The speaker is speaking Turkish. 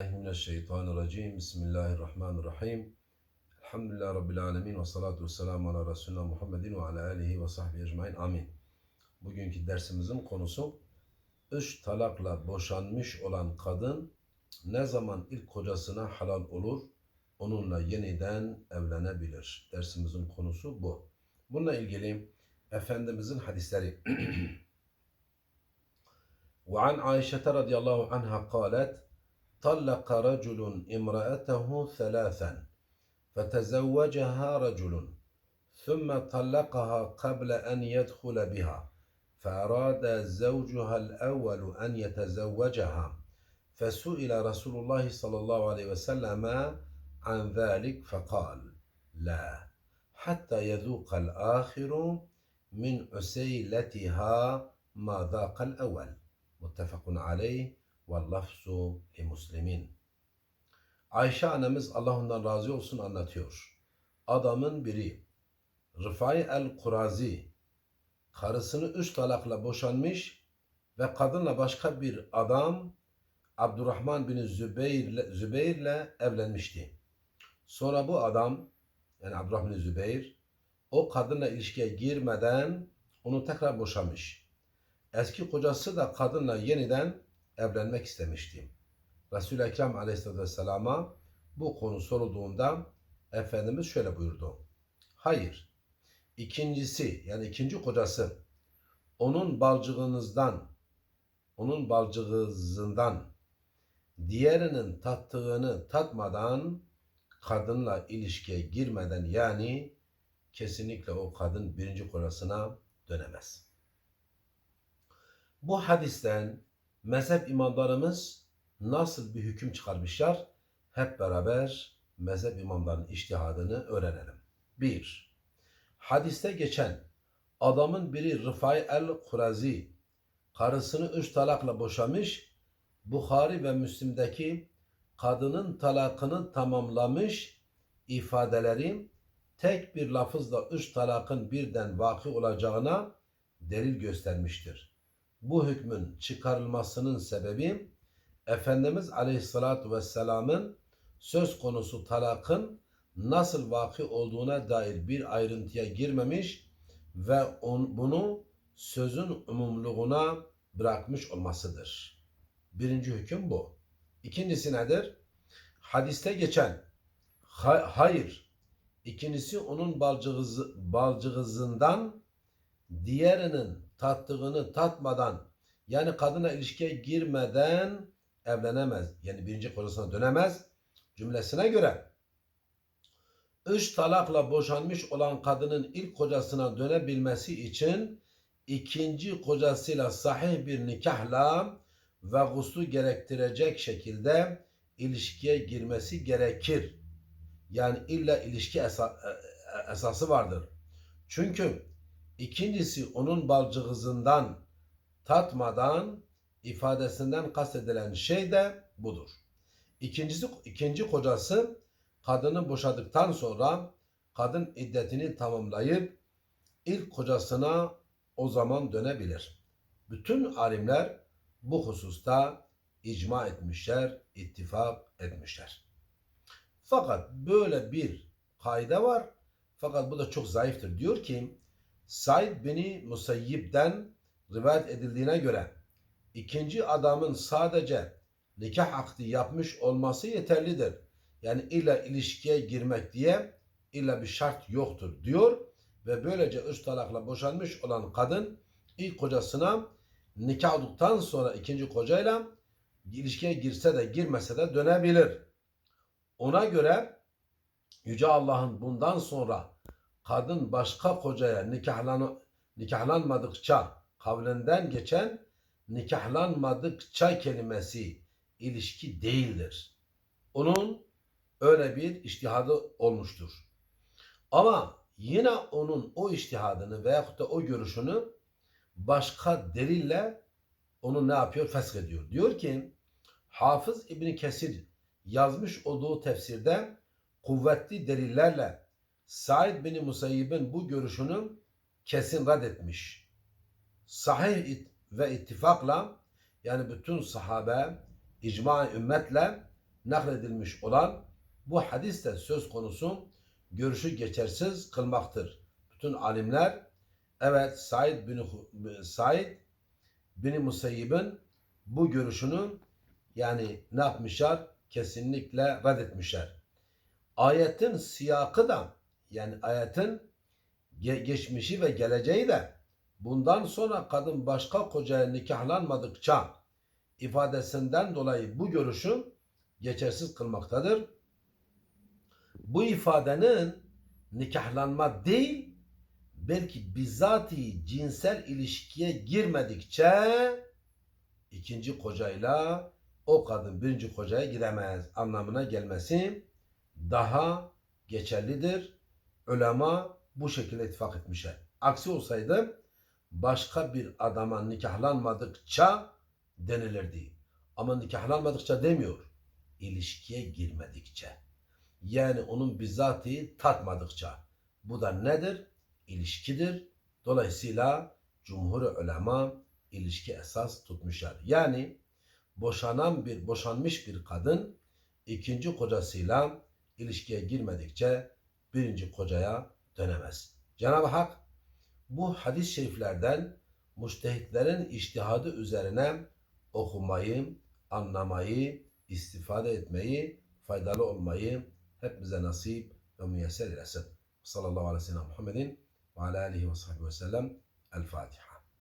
Mineşşeytanirracim. Bismillahirrahmanirrahim. Elhamdülillah Rabbil alemin ve salatu ve selamu ala Resulina Muhammedin ve ala alihi ve sahbihi ecmain. Amin. Bugünkü dersimizin konusu üç talakla boşanmış olan kadın ne zaman ilk kocasına halal olur, onunla yeniden evlenebilir. Dersimizin konusu bu. Bununla ilgili Efendimizin hadisleri وعن عائشة رضي الله عنها قالت طلق رجل امرأته ثلاثا فتزوجها رجل ثم طلقها قبل أن يدخل بها فأراد زوجها الأول أن يتزوجها. فسئل رسول الله صلى الله عليه وسلم عن ذلك فقال لا حتى يذوق الآخر من عسيلتها ما ذاق الأول. متفق عليه. ve lafzu. Ayşe annemiz Allah ondan razı olsun anlatıyor. Adamın biri Rıfai el-Kurazi karısını üç talakla boşanmış ve kadınla başka bir adam Abdurrahman bin Zübeyir'le Zübeyir'le evlenmişti. Sonra bu adam yani Abdurrahman bin Zübeyir o kadınla ilişkiye girmeden onu tekrar boşamış. Eski kocası da kadınla yeniden evlenmek istemişti. Resul-i Ekrem Aleyhisselatü Vesselam'a bu konu sorulduğunda Efendimiz şöyle buyurdu. Hayır. İkincisi yani ikinci kocası onun balcığınızdan onun balcığızından diğerinin tattığını tatmadan kadınla ilişkiye girmeden yani kesinlikle o kadın birinci kocasına dönemez. Bu hadisten mezhep imamlarımız nasıl bir hüküm çıkarmışlar? Hep beraber mezhep imamlarının iştihadını öğrenelim. 1. Hadiste geçen adamın biri Rıfai el-Kurazi karısını üç talakla boşamış, Bukhari ve Müslim'deki kadının talakını tamamlamış ifadeleri tek bir lafızla üç talakın birden vakı olacağına delil göstermiştir. Bu hükmün çıkarılmasının sebebi Efendimiz Aleyhisselatü Vesselam'ın söz konusu talakın nasıl vaki olduğuna dair bir ayrıntıya girmemiş ve on, bunu sözün umumluğuna bırakmış olmasıdır. Birinci hüküm bu. İkincisi nedir? Hadiste geçen ha- hayır. İkincisi onun balcığızı, balcığızından diğerinin tattığını tatmadan yani kadına ilişkiye girmeden evlenemez. Yani birinci kocasına dönemez. Cümlesine göre üç talakla boşanmış olan kadının ilk kocasına dönebilmesi için ikinci kocasıyla sahih bir nikahla ve guslu gerektirecek şekilde ilişkiye girmesi gerekir. Yani illa ilişki esa- e- esası vardır. Çünkü ikincisi onun balcığızından tatmadan ifadesinden kastedilen şey de budur. İkincisi, ikinci kocası kadını boşadıktan sonra kadın iddetini tamamlayıp ilk kocasına o zaman dönebilir. Bütün alimler bu hususta icma etmişler, ittifak etmişler. Fakat böyle bir kaide var. Fakat bu da çok zayıftır. Diyor ki Said bin Musayyib'den rivayet edildiğine göre ikinci adamın sadece nikah akdi yapmış olması yeterlidir. Yani illa ilişkiye girmek diye illa bir şart yoktur diyor ve böylece üç talakla boşanmış olan kadın ilk kocasına nikah olduktan sonra ikinci kocayla ilişkiye girse de girmese de dönebilir. Ona göre Yüce Allah'ın bundan sonra kadın başka kocaya nikahlan nikahlanmadıkça kavlinden geçen nikahlanmadıkça kelimesi ilişki değildir. Onun öyle bir iştihadı olmuştur. Ama yine onun o iştihadını veyahut da o görüşünü başka delille onu ne yapıyor? Fesk ediyor. Diyor ki Hafız İbni Kesir yazmış olduğu tefsirde kuvvetli delillerle Said bin Musayyib'in bu görüşünü kesin reddetmiş. Sahih it- ve ittifakla yani bütün sahabe icma ümmetle nakledilmiş olan bu hadiste söz konusu görüşü geçersiz kılmaktır. Bütün alimler evet Said bin Said bin Musayyib'in bu görüşünü yani ne yapmışlar? Kesinlikle reddetmişler. Ayetin siyakı da yani ayetin ge- geçmişi ve geleceği de bundan sonra kadın başka kocaya nikahlanmadıkça ifadesinden dolayı bu görüşü geçersiz kılmaktadır. Bu ifadenin nikahlanma değil belki bizzati cinsel ilişkiye girmedikçe ikinci kocayla o kadın birinci kocaya gidemez anlamına gelmesi daha geçerlidir. Ulema bu şekilde ittifak etmişler. Aksi olsaydı başka bir adama nikahlanmadıkça denilirdi. Ama nikahlanmadıkça demiyor. İlişkiye girmedikçe. Yani onun bizzati tatmadıkça. Bu da nedir? İlişkidir. Dolayısıyla cumhur ulema ilişki esas tutmuşlar. Yani boşanan bir boşanmış bir kadın ikinci kocasıyla ilişkiye girmedikçe birinci kocaya dönemez. Cenab-ı Hak bu hadis-i şeriflerden müştehitlerin iştihadı üzerine okumayı, anlamayı, istifade etmeyi, faydalı olmayı hepimize nasip ve müyesser eylesin. Sallallahu aleyhi ve sellem Muhammedin ve ala alihi ve sahbihi ve sellem. El Fatiha.